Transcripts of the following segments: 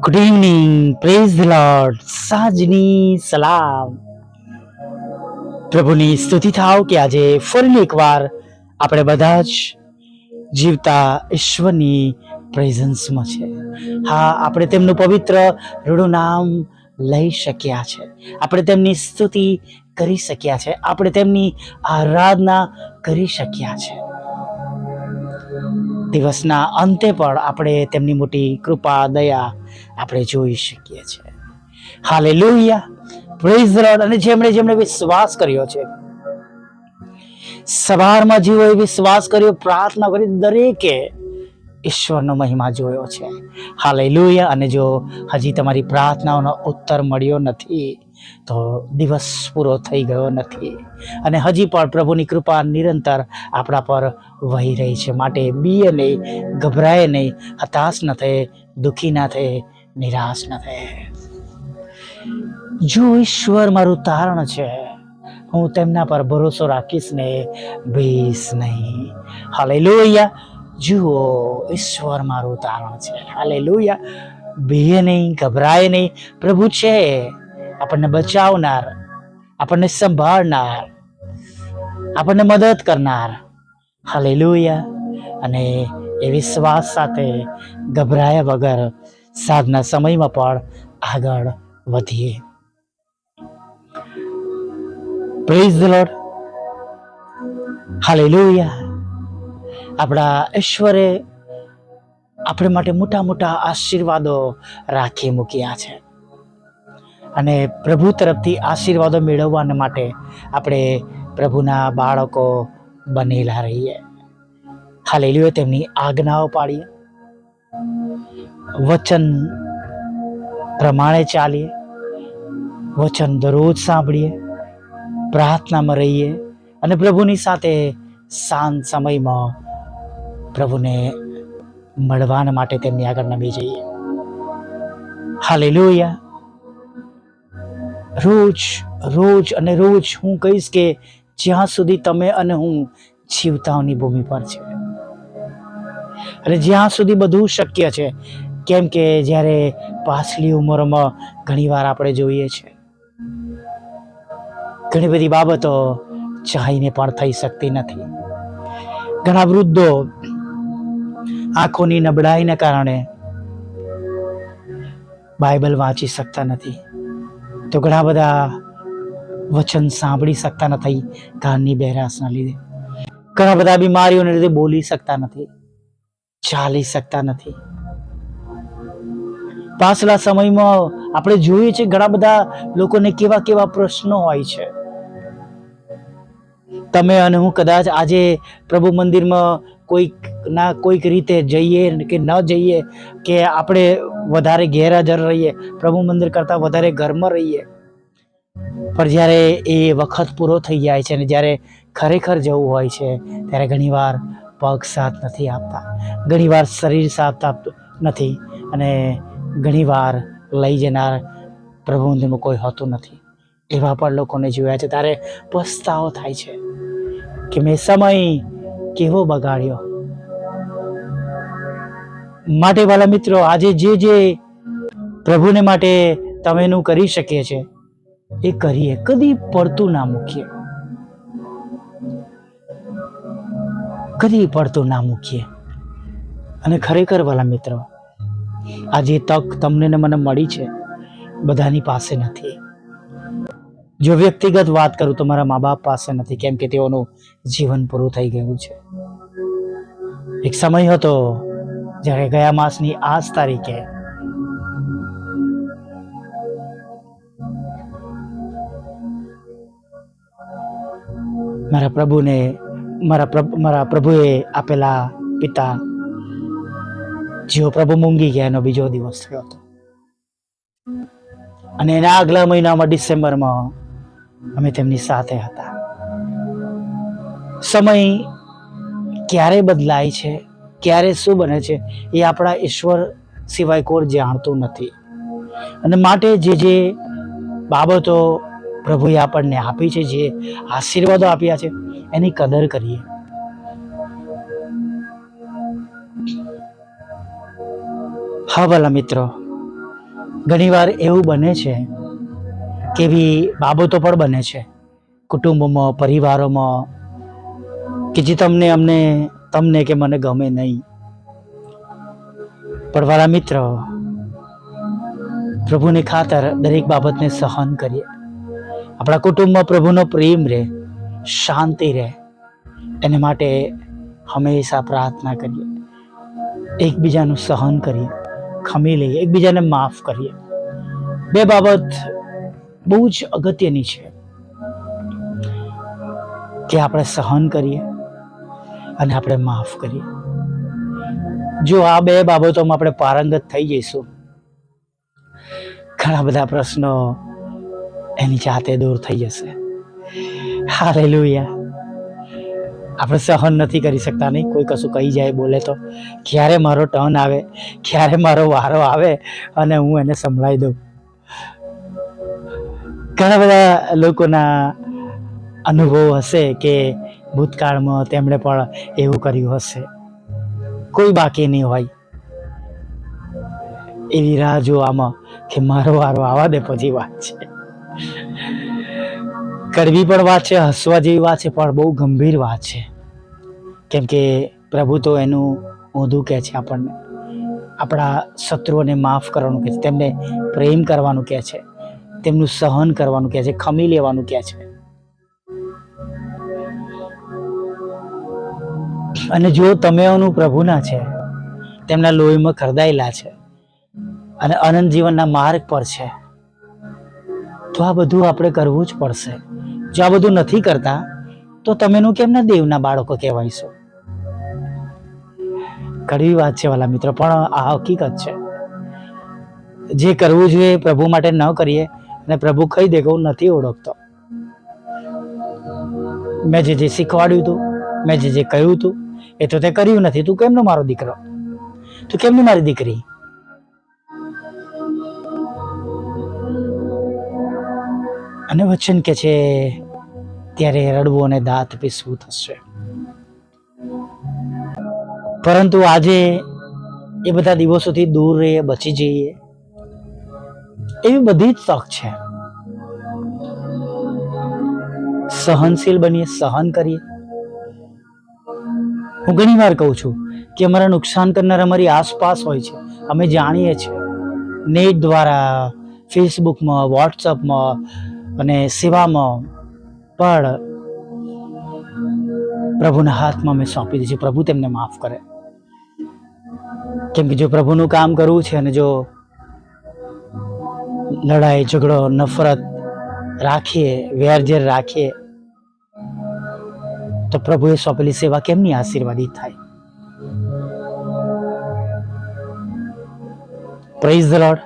Good evening praise lord સાંજની સલામ પ્રભુની સ્તુતિ થાવ કે આજે ફરી એકવાર આપણે બધા જ જીવતા ઈશ્વરની પ્રેઝન્સમાં છે. હા, આપણે તેમનું પવિત્ર રૂડું નામ લઈ શક્યા છે. આપણે તેમની સ્તુતિ કરી શક્યા છે. આપણે તેમની આરાધના કરી શક્યા છે. દિવસના અંતે પણ આપણે તેમની મોટી કૃપા, દયા આપણે જોઈ શકીએ છીએ. હાલે લોહિયા પ્રેઝ અને જેમણે જેમણે વિશ્વાસ કર્યો છે. સવારમાં જેઓએ વિશ્વાસ કર્યો, પ્રાર્થના કરી દરેકે ઈશ્વરનો મહિમા જોયો છે. હાલે લોહિયા અને જો હજી તમારી પ્રાર્થનાઓનો ઉત્તર મળ્યો નથી તો દિવસ પૂરો થઈ ગયો નથી. અને હજી પણ પ્રભુની કૃપા નિરંતર આપણા પર વહી રહી છે. માટે બીએ નહીં, ગભરાય નહીં, હતાશ ન થાય દુઃખી ના થાય નિરાશ ન થાય જો ઈશ્વર મારું તારણ છે, હું તેમના પર ભરોસો રાખીશ ને ભીસ નહીં. હાલે જુઓ, ઈશ્વર મારું તારણ છે. હાલે ભીએ નહીં, ગભરાય નહીં. પ્રભુ છે. આપણને બચાવનાર, આપણને સંભાળનાર, આપણને મદદ કરનાર. હાલેલુયા. અને એ વિશ્વાસ સાથે ગભરાયા વગર સાધના સમયમાં પણ આગળ વધીએ. Praise the Lord hallelujah. આપણા ઈશ્વરે આપણે માટે મોટા મોટા આશીર્વાદો રાખી મૂક્યા છે. અને પ્રભુ તરફથી આશીર્વાદો મેળવવાને માટે આપણે પ્રભુના બાળકો બનેલા રહીએ. હાલેલીઓ તેમની આજ્ઞાઓ પાડીએ. વચન પ્રમાણે ચાલીએ. વચન દરરોજ સાંભળીએ. પ્રાર્થનામાં રહીએ અને પ્રભુની સાથે શાંત સમયમાં પ્રભુને મળવાના માટે તેમની આગળ નમી જઈએ. હાલેલુયા. રોજ રોજ અને રોજ હું કહીશ કે જ્યાં સુધી તમે અને હું જીવતાઓની ભૂમિ પર છે અને જ્યાં સુધી બધું શક્ય છે, કેમ કે જ્યારે પાછલી ઉંમરમાં ઘણીવાર આપણે જોઈએ છે. ઘણી બધી બાબતો ચાહીને પણ થઈ શકતી નથી. ઘણા વૃદ્ધો આંખોની નબળાઈને કારણે બાઇબલ વાંચી શકતા નથી. તો ઘણા બધા વચન સાંભળી શકતા નથી કાનની બહેરાશના લીધે. ઘણા બધા બીમારીઓને લીધે બોલી શકતા નથી, ચાલી શકતા નથી. પાછલા સમયમાં આપણે જોઈએ છે ઘણા બધા લોકોને કેવા કેવા પ્રશ્નો હોય છે. તમે અને હું કદાચ આજે પ્રભુ મંદિરમાં કોઈક ના કોઈક રીતે જઈએ કે ન જઈએ કે આપણે વધારે ગેરહાજર રહીએ, પ્રભુ મંદિર કરતાં વધારે ઘરમાં રહીએ. પણ જ્યારે એ વખત પૂરો થઈ જાય છે અને જ્યારે ખરેખર જવું હોય છે, ત્યારે ઘણીવાર પગ સાથ નથી આપતા. ઘણીવાર શરીર સાથ આપતું નથી અને ઘણીવાર લઈ જનાર પ્રભુ મંદિરમાં કોઈ હોતું નથી. એવા પણ લોકોને જોયા છે. ત્યારે પસ્તાવો થાય છે કે મેં સમય કેવો બગાડ્યો. માટે વાલા મિત્રો, આજે જે જે પ્રભુને માટે તમે એનું કરી શકીએ છે, એ કરીએ. કદી પડતું ના મૂકીએ. કદી પડતું ના મૂકીએ. અને ખરેખર વાલા મિત્રો, આ જે તક તમને ને મને મળી છે, બધાની પાસે નથી. જો વ્યક્તિગત વાત કરું તો મારા મા બાપ પાસે નથી, કેમ કે તેઓનું જીવન પૂરું થઈ ગયું છે. એક સમય હતો જ્યારે ગયા માસની આજ તારીખે મારા પ્રભુને, મારા મારા પ્રભુએ આપેલા પિતા જેઓ પ્રભુ મૂંગી ગયા એનો બીજો દિવસ થયો હતો. અને એના આગલા મહિનામાં ડિસેમ્બરમાં અમે તેમની સાથે હતા. સમય ક્યારે બદલાય છે ક્યારે શું બને છે એ આપણા ઈશ્વર સિવાય કોર જાણતું નથી. અને માટે જે જે બાબતો પ્રભુએ આપણને આપી છે, જે આશીર્વાદો આપ્યા છે, એની કદર કરીએ. હા, ભલા મિત્રો, ઘણીવાર એવું બને છે કે એવી બાબતો પણ બને છે. કુટુંબમાં, પરિવારોમાં, કે જે તમને અમને તમને કે મને ગમે નહીં. પણ મારા મિત્ર, પ્રભુની ખાતર દરેક બાબતને સહન કરીએ. આપણા કુટુંબમાં પ્રભુનો પ્રેમ રહે, શાંતિ રહે, એને માટે હંમેશા પ્રાર્થના કરીએ. એકબીજાનું સહન કરીએ, ખમી લઈએ, એકબીજાને માફ કરીએ. બે બાબત બહુ જ અગત્યની છે. કે આપણે સહન કરીએ અને આપણે માફ કરીએ. જો આ બે બાબતોમાં આપણે પારંગત થઈ જઈશું, ઘણા બધા પ્રશ્નો એની જાતે દૂર થઈ જશે. હાલેલુયા. આપણે સહન નથી કરી શકતા નહીં. કોઈ કશું કહી જાય, બોલે તો, ક્યારે મારો ટર્ન આવે? ક્યારે મારો વારો આવે? અને હું એને સંભળાવી દઉં. ઘણા બધા લોકોના અનુભવ હશે કે ભૂતકાળમાં તેમણે પણ એવું કર્યું હશે. કોઈ બાકી નહીં હોય. એવી રાહ જોવામાં કે મારો વારો આવા દે પછી વાત છે. કડવી પણ વાત છે, હસવા જેવી વાત છે, પણ બહુ ગંભીર વાત છે. કેમ કે પ્રભુ તો એનું ઊંધું કહે છે આપણને. આપણા શત્રુઓને માફ કરવાનું કહે છે, તેમને પ્રેમ કરવાનું કહે છે, તેમનું સહન કરવાનું કહે છે, ખમી લેવાનું કહે છે. અને જો તમે એનું પ્રભુના છે, તેમના લોહીમાં ખરદાયેલા છે અને અનંત જીવનના માર્ગ પર છે, તો આ બધું આપણે કરવું જ પડશે. જો આ બધું નથી કરતા, તો તમેનું કેમના દેવના બાળકો કહેવાયશો? કડવી વાત છે વાલા મિત્રો, પણ આ હકીકત છે. જે કરવું જોઈએ પ્રભુ માટે ન કરીએ અને પ્રભુ કહી દે નથી ઓળખતો. મેં જે જે શીખવાડ્યું હતું, મેં જે જે કહ્યું હતું એ તો તે કર્યું નથી. તું કેમનો મારો દીકરો? તું કેમની મારી દીકરી? અને વચન કે છે, ત્યારે રડવું અને દાંત પીસવું થશે. પરંતુ આજે એ બધા દિવસોથી દૂર રહીએ, બચી જઈએ. એવી બધી જ તક છે. સહનશીલ બનીએ, સહન કરીએ. હું ઘણી વાર કહું છું કે અમારા નુકસાન કરનાર અમારી આસપાસ હોય છે. અમે જાણીએ છીએ. નેટ દ્વારા, ફેસબુકમાં, વોટ્સઅપમાં અને સેવામાં પણ પ્રભુના હાથમાં મેં સોંપી દીધી પ્રભુ તેમને માફ કરે. કેમ કે જો પ્રભુનું કામ કરવું છે અને જો લડાઈ, ઝઘડો, નફરત રાખીએ, વેરઝેર રાખીએ તો પ્રભુએ સોંપેલી સેવા કેમની આશીર્વાદિત થાય? પ્રેઝ ધ લોર્ડ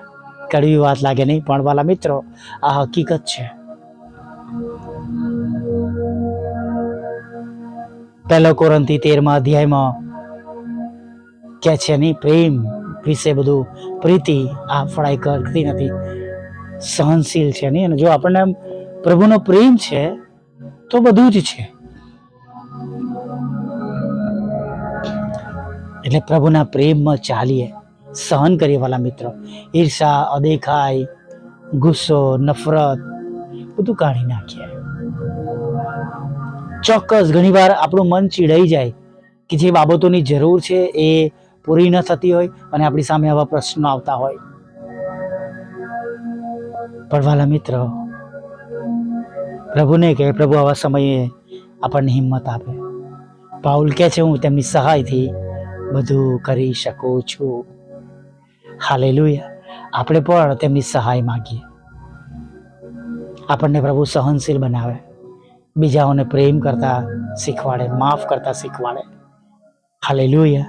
કડવી વાત લાગે નહીં, પણ વાલા મિત્રો, આ હકીકત છે. પહેલો કોરંતી તેરમા અધ્યાયમાં કે છે નહીં પ્રેમ વિશે બધું પ્રીતિ આ ફળાઈ કરતી નથી. સહનશીલ છે નહીં અને જો આપણને પ્રભુનો પ્રેમ છે, તો બધું જ છે. એટલે પ્રભુના પ્રેમમાં ચાલીએ, સહન કરીએ વાલા મિત્રો. ઈર્ષા, અદેખાઈ, ગુસ્સો, નફરત, બધું કાઢી નાખીએ. ચોક્કસ ઘણીવાર આપણું મન ચીડાઈ જાય કે જે બાબતોની જરૂર છે એ પૂરી ન થતી હોય અને આપણી સામે આવા પ્રશ્નો આવતા હોય. પણ વાલા મિત્ર, પ્રભુને કહે, પ્રભુ, આવા સમયે આપણને હિંમત આપે. પાઉલ કહે છે, હું તેમની સહાયથી બધું કરી શકું છું. હાલેલુયા. આપણે પણ તેમની સહાય માગીએ. આપણને પ્રભુ સહનશીલ બનાવે. બીજાઓને પ્રેમ કરતા શીખવાડે, માફ કરતા શીખવાડે. હાલેલુયા.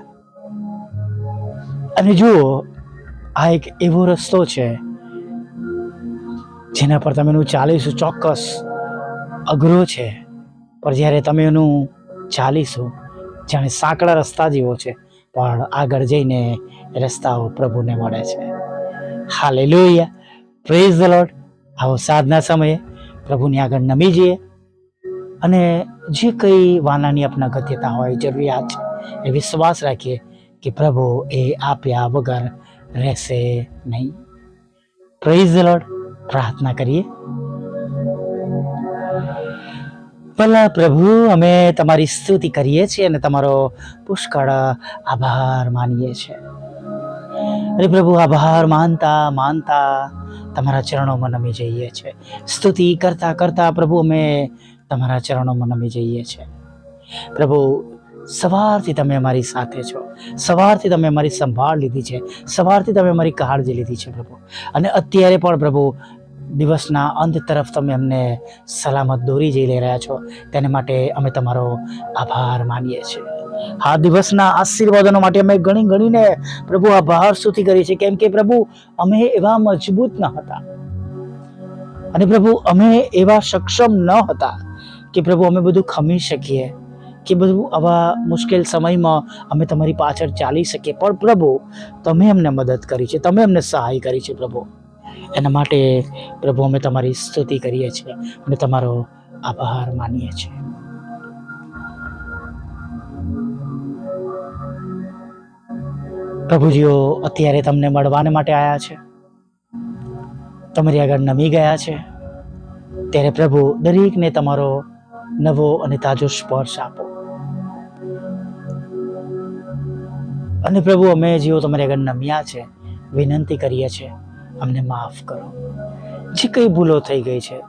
અને જુઓ, આ એક એવો રસ્તો છે, જેના પર તમે એનું ચાલીશું ચોક્કસ અઘરો છે. પણ જ્યારે તમે એનું ચાલીશું જાણે સાંકડા રસ્તા જેવો છે પણ આગળ જઈને રસ્તાઓ પ્રભુને મળે છે. હાલે લોહિયા પ્રેઝ ધ લોર્ડ આવો સાધના સમયે પ્રભુની આગળ નમી જઈએ. અને જે કંઈ વાનાની આપણા ગત્યતા હોય, જરૂરિયાત છે એ વિશ્વાસ રાખીએ કે પ્રભુ એ આપ્યા વગર રહેશે નહીં. પ્રેઝ ધ લોર્ડ પ્રાર્થના કરીએ. ભલા પ્રભુ, અમે તમારી સ્તુતિ કરીએ છીએ અને તમારો પુષ્કળ આભાર માનીએ છીએ. અરે પ્રભુ, આભાર માનતા માનતા તમારા ચરણોમાં નમી જઈએ છીએ. સ્તુતિ કરતા કરતા પ્રભુ, અમે તમારા ચરણોમાં નમી જઈએ છીએ. પ્રભુ, સવારથી તમે અમારી સાથે છો. સવારથી તમે અમારી સંભાળ લીધી છે. સવારથી તમે અમારી કાળજી લીધી છે પ્રભુ. અને અત્યારે પણ પ્રભુ દિવસના અંત તરફ તમે અમને સલામત દોરી જઈ લઈ રહ્યા છો. તેને માટે અમે તમારો આભાર માનીએ છીએ. આ દિવસના આશીર્વાદનો માટે અમે ગણી ગણીને પ્રભુ આભાર સ્તુતિ કરી છે કેમ કે પ્રભુ અમે એવા મજબૂત ન હતા. અને પ્રભુ અમે એવા સક્ષમ ન હતા કે પ્રભુ અમે બધું ખમી શકીએ, કે બધું આવા મુશ્કેલ સમયમાં અમે તમારી પાછળ ચાલી શકીએ. પણ પ્રભુ, તમે અમને મદદ કરી છે. તમે અમને સહાય કરી છે પ્રભુ. એના માટે પ્રભુ અમે તમારી સ્તુતિ કરીએ છીએ અને તમારો આભાર માનીએ છીએ. પ્રભુજીઓ, અત્યારે તમને મળવાને માટે આવ્યા છે. તમારી આગળ નમી ગયા છે. ત્યારે પ્રભુ દરેકને તમારો નવો અને તાજો સ્પર્શ આપો. અને પ્રભુ, અમે જેઓ તમારી આગળ નમ્યા છે, વિનંતી કરીએ છીએ અમને માફ કરો. જે કંઈ ભૂલો થઈ ગઈ છે,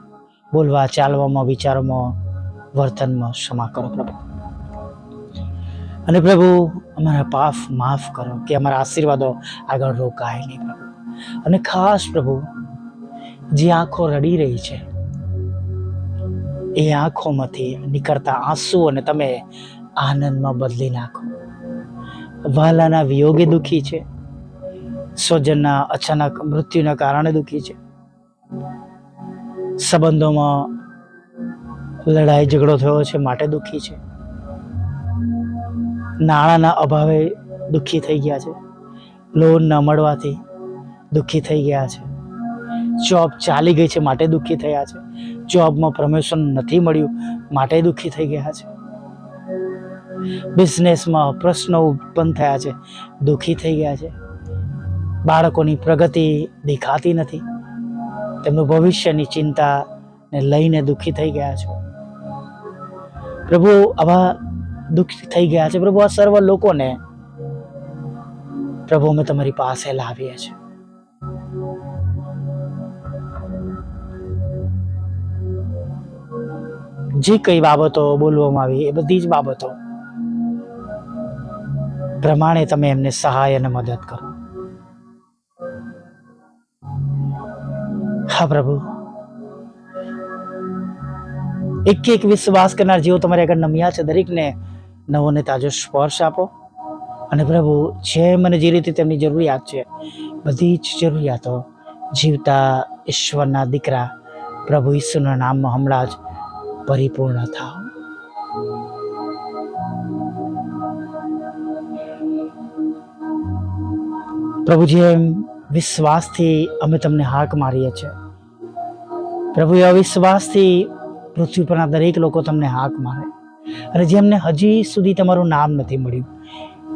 બોલવા, ચાલવામાં, વિચારોમાં, વર્તનમાં ક્ષમા કરો પ્રભુ. અને પ્રભુ, અમારા પાપ માફ કરો, કે અમારા આશીર્વાદો આગળ રોકાય નહીં પ્રભુ. અને ખાસ પ્રભુ, જે આંખો રડી રહી છે, એ આંખોમાંથી નીકળતા આંસુ અને તમે આનંદમાં બદલી નાખો. વાલાના વિયોગે દુઃખી છે સ્વજનના અચાનક મૃત્યુના કારણે દુઃખી છે. સંબંધોમાં લડાઈ ઝઘડો થયો છે, માટે દુઃખી છે. નાણાંના અભાવે દુઃખી થઈ ગયા છે. લોન ન મળવાથી દુઃખી થઈ ગયા છે. જોબ ચાલી ગઈ છે, માટે દુઃખી થયા છે. જોબમાં પ્રમોશન નથી મળ્યું, માટે દુઃખી થઈ ગયા છે. બિઝનેસમાં પ્રશ્નો ઉત્પન્ન થયા છે, દુઃખી થઈ ગયા છે. બાળકોની પ્રગતિ દેખાતી નથી. તેમનું ભવિષ્યની ચિંતાને લઈને દુઃખી થઈ ગયા છે. પ્રભુ, આવા દુઃખી થઈ ગયા છે. પ્રભુ, આ સર્વ લોકોને પ્રભુ, અમે તમારી પાસે લાવીએ છીએ. જે કઈ બાબતો બોલવામાં આવી, એ બધી જ બાબતો પ્રમાણે તમે એમને સહાય અને મદદ કરો. હા પ્રભુ એક એક વિશ્વાસ કરનાર જીવો તમારે આગળ નમ્યા છે દરેકને નવો ને તાજો સ્પર્શ આપો અને પ્રભુ જે મને જે રીતે તેમની જરૂરિયાત છે બધી જ જરૂરિયાતો જીવતા ઈશ્વરના દીકરા પ્રભુ ઈશ્વરના નામમાં હમણાં જ પરિપૂર્ણ થાવ પ્રભુ એમ વિશ્વાસથી અમે તમને હાક મારીએ છીએ પ્રભુ એ અવિશ્વાસથી પૃથ્વી પરના દરેક લોકો તમને હાક મારે. અને જેમને હજી સુધી તમારું નામ નથી મળ્યું,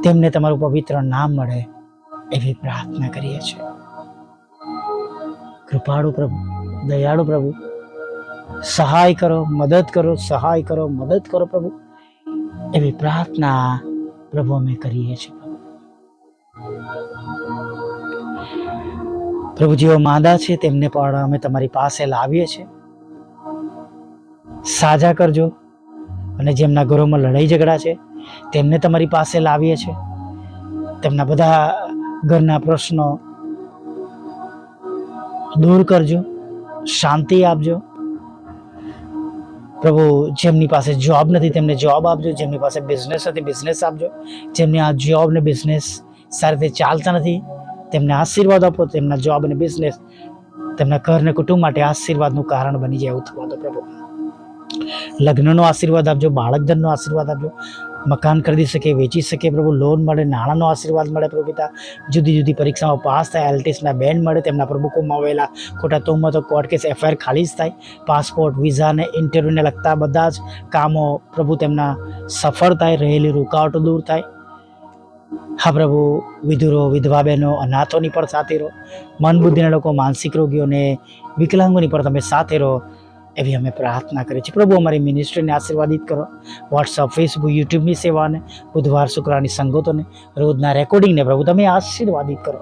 તેમને તમારું પવિત્ર નામ મળે એવી પ્રાર્થના કરીએ છીએ. કૃપાળુ પ્રભુ, દયાળુ પ્રભુ, સહાય કરો, મદદ કરો, સહાય કરો, મદદ કરો પ્રભુ, એવી પ્રાર્થના પ્રભુ અમે કરીએ છીએ. પ્રભુ જેઓ માંદા છે, તેમને પણ અમે તમારી પાસે લાવીએ છીએ. સાજા કરજો અને જેમના ઘરોમાં લડાઈ ઝઘડા છે, તેમને તમારી પાસે લાવીએ છીએ. તેમના બધા ઘરના પ્રશ્નો દૂર કરજો, શાંતિ આપજો. પ્રભુ, જેમની પાસે જોબ નથી, તેમને જોબ આપજો, જેમની પાસે બિઝનેસ નથી બિઝનેસ આપજો. જેમને આ જોબ ને બિઝનેસ સારી રીતે ચાલતા નથી તેમને આશીર્વાદ આપો, તેમના જોબ અને બિઝનેસ તેમના ઘર અને કુટુંબ માટે આશીર્વાદનું કારણ બની જાય એવું થવા દો પ્રભુ. લગ્નનો આશીર્વાદ આપજો, બાળકધનનો આશીર્વાદ આપજો, મકાન ખરીદી શકે, વેચી શકે પ્રભુ લોન મળે, નાણાંનો આશીર્વાદ મળે પ્રભુ પિતા. જુદી જુદી પરીક્ષામાં પાસ થાય એલટીસના બેન્ડ મળે, તેમના પ્રભુ આવેલા ખોટા તોમતો કોર્ટ કેસ એફઆઈઆર ખાલી જ થાય. પાસપોર્ટ વિઝા અને ઇન્ટરવ્યૂને લગતા બધા જ કામો પ્રભુ તેમના સફળ થાય, રહેલી રૂકાવટો દૂર થાય. હા પ્રભુ, વિધુરો, વિધવા બહેનો, અનાથોની પણ સાથે રહો. મન બુદ્ધિના લોકો, માનસિક રોગીઓને વિકલાંગોની પણ તમે સાથે રહો એવી અમે પ્રાર્થના કરીએ છીએ. પ્રભુ, અમારી મિનિસ્ટ્રીને આશીર્વાદિત કરો. વોટ્સઅપ ફેસબુક યુટ્યુબની સેવાને, બુધવાર શુક્રવારની સંગતોને, રોજના રેકોર્ડિંગને પ્રભુ તમે આશીર્વાદિત કરો.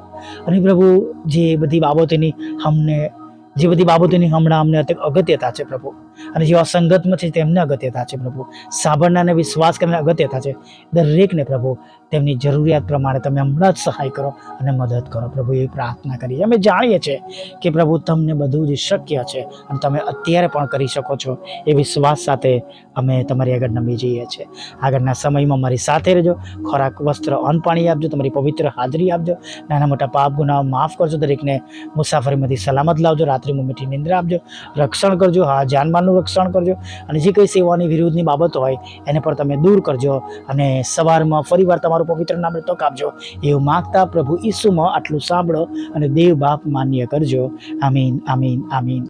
અને પ્રભુ, જે બધી બાબતોની અમને, જે બધી બાબતોની હમણાં અમને અત્યારે અગત્યતા છે પ્રભુ અને જેવા અસંગતમાં છે તેમને અગત્યતા છે પ્રભુ. સાંભળનારને વિશ્વાસ કરીને અગત્યતા છે. દરેકને પ્રભુ, તેમની જરૂરિયાત પ્રમાણે તમે હમણાં જ સહાય કરો અને મદદ કરો. પ્રભુ, એવી પ્રાર્થના કરીએ. અમે જાણીએ છીએ કે પ્રભુ તમને બધું જ શક્ય છે અને તમે અત્યારે પણ કરી શકો છો. એ વિશ્વાસ સાથે અમે તમારી આગળ નમી જઈએ છીએ. આગળના સમયમાં મારી સાથે રહેજો. ખોરાક, વસ્ત્ર, અન્ન પાણી આપજો. તમારી પવિત્ર હાજરી આપજો. નાના મોટા પાપ, ગુનાઓ માફ કરજો. દરેકને મુસાફરીમાંથી સલામત લાવજો. રાત્રિમાં મીઠી નિંદ્રા આપજો. રક્ષણ કરજો. હા જાનમાલનું રક્ષણ કરજો અને જે કંઈ સેવાની વિરુદ્ધની બાબત હોય એને પણ તમે દૂર કરજો અને સવારમાં ફરીવાર તમારું પવિત્ર નામ તક આપજો. એવું માગતા પ્રભુ ઈસુમાં આટલું સાંભળો અને દેવ બાપ માન્ય કરજો. આમીન આમીન આમીન.